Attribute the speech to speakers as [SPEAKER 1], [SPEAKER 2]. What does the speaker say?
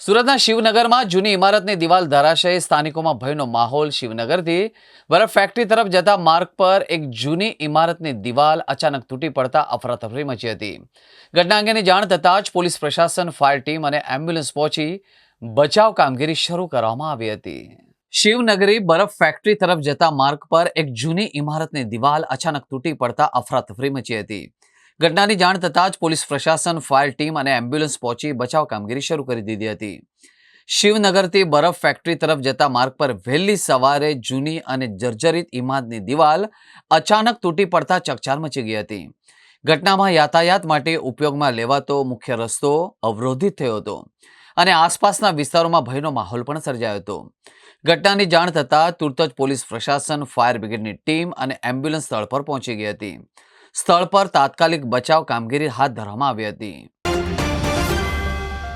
[SPEAKER 1] સુરતના શિવનગરમાં જૂની ઇમારતની દિવાલ ધરાશયી સ્થાનિકોમાં ભયનો માહોલ શિવનગરથી. બરફ ફેક્ટરી તરફ જતા માર્ગ પર એક જૂની ઇમારતની દિવાલ અચાનક તૂટી પડતા અફરાતફરી મચી હતી. ઘટના અંગેની જાણ થતાં જ પોલીસ પ્રશાસન, ફાયર ટીમ અને એમ્બ્યુલન્સ પહોંચી બચાવ કામગીરી શરૂ કરવામાં આવી હતી. શિવનગરી બરફ ફેક્ટરી તરફ જતા માર્ગ પર એક જૂની ઇમારતની દિવાલ અચાનક તૂટી પડતા અફરાતફરી મચી હતી. ઘટનાની જાણ થતાં જ પોલીસ પ્રશાસન, ફાયર ટીમ અને એમ્બ્યુલન્સ પહોંચી બચાવ કામગીરી શરૂ કરી દીધી હતી. શિવનગરથી બરફ ફેક્ટરી તરફ જતા માર્ગ પર વહેલી સવારે જૂની અને જર્જરિત ઇમારતની દિવાલ અચાનક તૂટી પડતા ચકચાર મચી ગઈ હતી. ઘટનામાં યાતાયાત માટે ઉપયોગમાં લેવાતો મુખ્ય રસ્તો અવરોધિત થયો હતો અને આસપાસના વિસ્તારોમાં ભયનો માહોલ પણ સર્જાયો હતો. ઘટનાની જાણ થતાં તુરત જ પોલીસ પ્રશાસન, ફાયર બ્રિગેડની ટીમ અને એમ્બ્યુલન્સ સ્થળ પર પહોંચી ગઈ હતી. સ્થળ પર તાત્કાલિક બચાવ કામગીરી હાથ ધરવામાં આવી હતી.